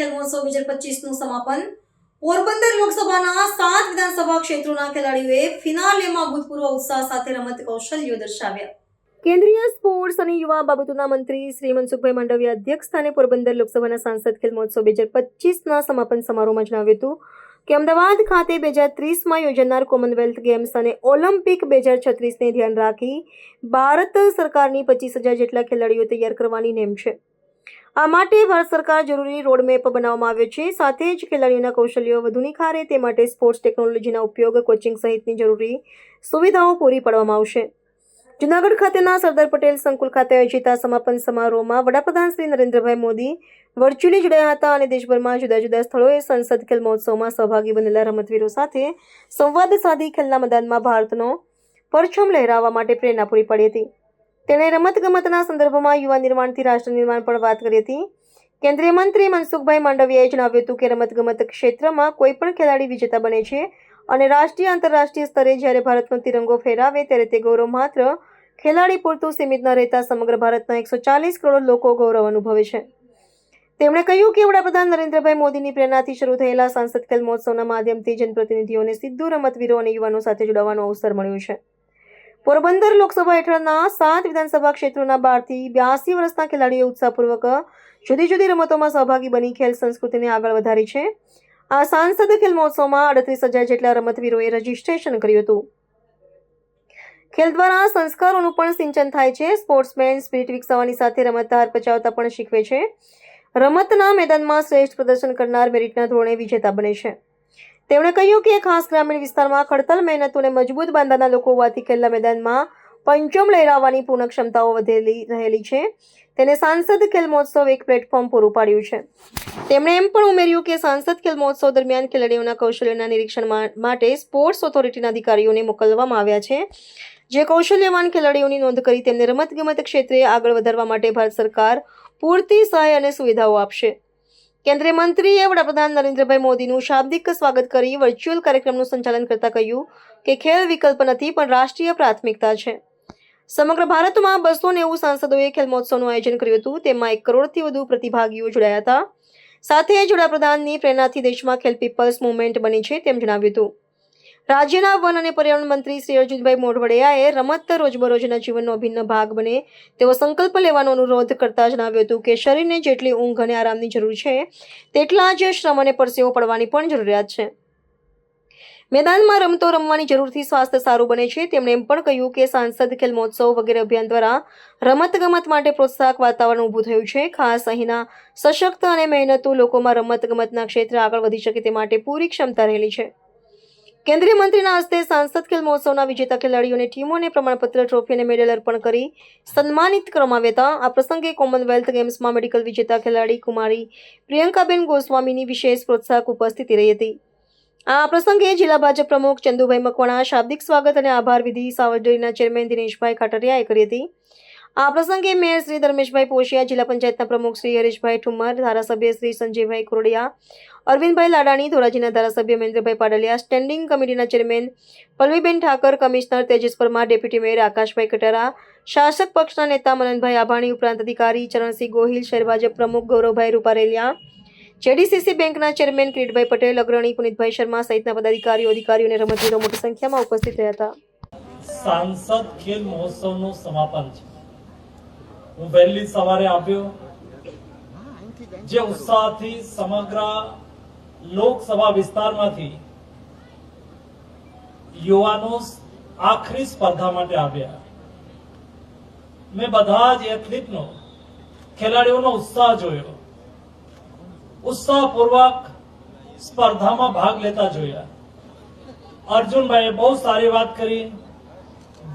ખેલ મહોત્સવ બે હજાર પચીસનું સમાપન. પોરબંદર લોકસભાના સાત વિધાનસભા ક્ષેત્રોના ખેલાડીઓએ ફિનાલેમાં ભૂતપૂર્વ ઉત્સાહ સાથે રમત કૌશલ્યો દર્શાવ્યા. કેન્દ્રીય સ્પોર્ટ્સ અને યુવા બાબતોના મંત્રી શ્રી મનસુખભાઈ માંડવિયા અધ્યક્ષ સ્થાને પોરબંદર લોકસભાના સાંસદ ખેલ મહોત્સવ બે હજાર પચીસના સમાપન સમારોહમાં જણાવ્યું હતું કે અમદાવાદ ખાતે બે હજાર ત્રીસમાં યોજાનાર કોમનવેલ્થ ગેમ્સ અને ઓલિમ્પિક બે હજાર છત્રીસને ધ્યાન રાખી ભારત સરકારની પચીસ હજાર જેટલા ખેલાડીઓ તૈયાર કરવાની નેમ છે. આ માટે ભારત સરકાર જરૂરી રોડમેપ બનાવવામાં આવ્યો છે. સાથે જ ખેલાડીઓના કૌશલ્યો વધુ નિખારે તે માટે સ્પોર્ટ્સ ટેકનોલોજીના ઉપયોગ, કોચિંગ સહિતની જરૂરી સુવિધાઓ પૂરી પાડવામાં આવશે. જુનાગઢ ખાતેના સરદાર પટેલ સંકુલ ખાતે આયોજિત આ સમાપન સમારોહમાં વડાપ્રધાન શ્રી નરેન્દ્રભાઈ મોદી વર્ચ્યુઅલી જોડાયા હતા અને દેશભરમાં જુદા જુદા સ્થળોએ સંસદ ખેલ મહોત્સવમાં સહભાગી બનેલા રમતવીરો સાથે સંવાદ સાધી ખેલના મેદાનમાં ભારતનો પરછમ લહેરાવવા માટે પ્રેરણા પૂરી પાડી હતી. તેણે રમતગમતના સંદર્ભમાં યુવા નિર્માણથી રાષ્ટ્ર નિર્માણ પણ વાત કરી હતી. કેન્દ્રીય મંત્રી મનસુખભાઈ માંડવિયાએ જણાવ્યું હતું કે રમતગમત ક્ષેત્રમાં કોઈ પણ ખેલાડી વિજેતા બને છે અને રાષ્ટ્રીય આંતરરાષ્ટ્રીય સ્તરે જ્યારે ભારતનો તિરંગો ફેરાવે ત્યારે તે ગૌરવ માત્ર ખેલાડી પૂરતું સીમિત ન રહેતા સમગ્ર ભારતના એકસો ચાલીસ કરોડ લોકો ગૌરવ અનુભવે છે. તેમણે કહ્યું કે વડાપ્રધાન નરેન્દ્રભાઈ મોદીની પ્રેરણાથી શરૂ થયેલા સાંસદ ખેલ મહોત્સવના માધ્યમથી જનપ્રતિનિધિઓને સીધું રમતવીરો અને યુવાનો સાથે જોડાવાનો અવસર મળ્યો છે. પોરબંદર લોકસભા હેઠળના સાત વિધાનસભા ક્ષેત્રોના બારથી બ્યાસી વર્ષના ખેલાડીઓ ઉત્સાહપૂર્વક જુદી જુદી રમતોમાં સહભાગી બની ખેલ સંસ્કૃતિને આગળ વધારી છે. આ સાંસદ ખેલ મહોત્સવમાં અડત્રીસ હજાર જેટલા રમતવીરોએ રજીસ્ટ્રેશન કર્યું હતું. ખેલ દ્વારા સંસ્કારોનું પણ સિંચન થાય છે. સ્પોર્ટ્સમેન સ્પિરિટ વિકસાવવાની સાથે રમત હાર પચાવતા પણ શીખવે છે. રમતના મેદાનમાં શ્રેષ્ઠ પ્રદર્શન કરનાર મેરિટના ધોરણે વિજેતા બને છે. તેમણે કહ્યું કે ખાસ ગ્રામીણ વિસ્તારમાં ખડતલ મહેનતુ અને મજબૂત બાંધાના લોકો હોવાથી ખેલના મેદાનમાં પંચમ લહેરાવવાની પૂર્ણ ક્ષમતાઓ વધેલી રહેલી છે. તેને સાંસદ ખેલ મહોત્સવ એક પ્લેટફોર્મ પૂરું પાડ્યું છે. તેમણે એમ પણ ઉમેર્યું કે સાંસદ ખેલ મહોત્સવ દરમિયાન ખેલાડીઓના કૌશલ્યના નિરીક્ષણ માટે સ્પોર્ટ્સ ઓથોરિટીના અધિકારીઓને મોકલવામાં આવ્યા છે. જે કૌશલ્યવાન ખેલાડીઓની નોંધ કરી તેમને રમતગમત ક્ષેત્રે આગળ વધારવા માટે ભારત સરકાર પૂરતી સહાય અને સુવિધાઓ આપશે. કેન્દ્રીય મંત્રીએ વડાપ્રધાન નરેન્દ્રભાઈ મોદીનું શાબ્દિક સ્વાગત કરી વર્ચ્યુઅલ કાર્યક્રમનું સંચાલન કરતા કહ્યું કે ખેલ વિકલ્પ નથી, પણ રાષ્ટ્રીય પ્રાથમિકતા છે. સમગ્ર ભારતમાં બસો નેવું સાંસદોએ ખેલ મહોત્સવનું આયોજન કર્યું હતું. તેમાં એક કરોડથી વધુ પ્રતિભાગીઓ જોડાયા હતા. સાથે જ વડાપ્રધાનની પ્રેરણાથી દેશમાં ખેલ પીપલ્સ મુવમેન્ટ બની છે, તેમ જણાવ્યું હતું. રાજ્યના વન અને પર્યાવરણ મંત્રી શ્રી અર્જુનભાઈ મોઢવડિયાએ રમત રોજબરોજના જીવનનો અભિન્ન ભાગ બને તેવો સંકલ્પ લેવાનો અનુરોધ કરતા જણાવ્યું હતું કે શરીરને જેટલી ઊંઘ અને આરામની જરૂર છે, તેટલા જ શ્રમ અને પરસેવો પડવાની પણ જરૂરિયાત છે. મેદાનમાં રમતો રમવાની જરૂરથી સ્વાસ્થ્ય સારું બને છે, તેમણે એમ પણ કહ્યું કે સાંસદ ખેલ મહોત્સવ વગેરે અભિયાન દ્વારા રમતગમત માટે પ્રોત્સાહક વાતાવરણ ઊભું થયું છે. ખાસ અહીંના સશક્ત અને મહેનતુ લોકોમાં રમતગમતના ક્ષેત્રે આગળ વધી શકે તે માટે પૂરી ક્ષમતા રહેલી છે. કેન્દ્રીય મંત્રીના હસ્તે સાંસદ ખેલ મહોત્સવના વિજેતા ખેલાડીઓને ટીમોને પ્રમાણપત્ર ટ્રોફી અને મેડલ અર્પણ કરી સન્માનિત કરવામાં આવ્યા હતા. આ પ્રસંગે કોમનવેલ્થ ગેમ્સમાં મેડિકલ વિજેતા ખેલાડી કુમારી પ્રિયંકાબેન ગોસ્વામીની વિશેષ પ્રોત્સાહક ઉપસ્થિતિ રહી હતી. આ પ્રસંગે જિલ્લા ભાજપ પ્રમુખ ચંદુભાઈ મકવાણા, શાબ્દિક સ્વાગત અને આભાર વિધિ સાવરડીના ચેરમેન દિનેશભાઈ ખાટરિયાએ કરી હતી. આ પ્રસંગે મેયર શ્રી ધર્મેશભાઈ પોશિયા, જિલ્લા પંચાયતના પ્રમુખ શ્રી હરીશભાઈ ઠુમર ધારાસભ્ય શ્રી સંજયભાઈ કોરડિયા અરવિંદભાઈ લાડાણી, ધોરાજીના ધારાસભ્ય મહેન્દ્રભાઈ પાડલિયા, સ્ટેન્ડિંગ કમિટીના chairman Pallaviben Thakar, commissioner Tejas Parmar, deputy mayor Akashbhai Katara, શાસક પક્ષના નેતા મનનભાઈ આભાણી, ઉપરાંત અધિકારી ચરણસિંહ ગોહિલ, શહેર ભાજપ પ્રમુખ ગૌરવભાઈ રૂપારેલિયા, જેડીસીસી બેંકના ચેરમેન કિરીટભાઈ પટેલ, અગ્રણી પુનિતભાઈ શર્મા સહિતના પદાધિકારીઓ, અધિકારીઓ અને રમતવીરો મોટી સંખ્યામાં ઉપસ્થિત રહ્યા હતા. સાંસદ ખેલ મહોત્સવનું સમાપન છે. હું વહેલી સવારે આવ્યો. જે ઉત્સાહથી સમગ્ર લોકસભા વિસ્તારમાંથી યુવાનો આખરી સ્પર્ધા માટે આવ્યા. મેં બધા જ એથ્લીટનો, ખેલાડીઓનો ઉત્સાહ જોયો. ઉત્સાહપૂર્વક સ્પર્ધામાં ભાગ લેતા જોયા. અર્જુનભાઈએ બહુ સારી વાત કરી.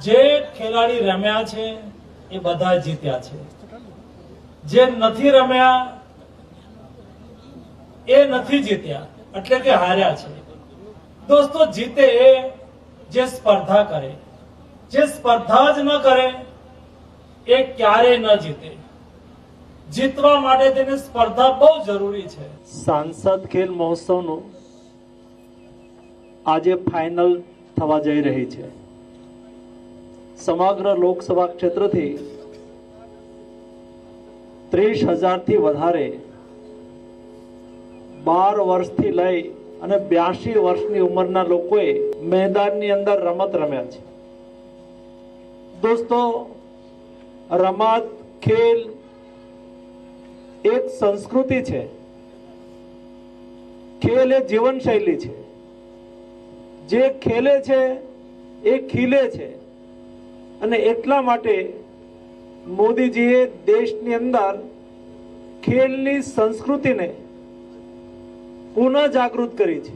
જે ખેલાડી રમ્યા છે એ બધા જીત્યા છે. જે નથી રમ્યા, એ નથી જીત્યા, એટલે કે હાર્યા છે. દોસ્તો, જીતે એ જે સ્પર્ધા કરે. જે સ્પર્ધા જ ન કરે, એ ક્યારે ન જીતે. જીતવા માટે તેની સ્પર્ધા બહુ જરૂરી છે. સાંસદ ખેલ મહોત્સવનું આજે ફાઇનલ થવા જઈ રહી છે. સમગ્ર લોકસભા ક્ષેત્રથી ત્રીસ હજારથી વધારે બાર વર્ષથી લઈ અને બ્યાસી વર્ષની ઉંમરના લોકોએ મેદાનની અંદર રમત રમ્યા છે. દોસ્તો, રમત, ખેલ એક સંસ્કૃતિ છે. ખેલ એ જીવનશૈલી છે. જે ખેલે છે, એ ખીલે છે. અને એટલા માટે મોદીજીએ દેશની અંદર ખેલની સંસ્કૃતિને પુનઃ જાગૃત કરી છે.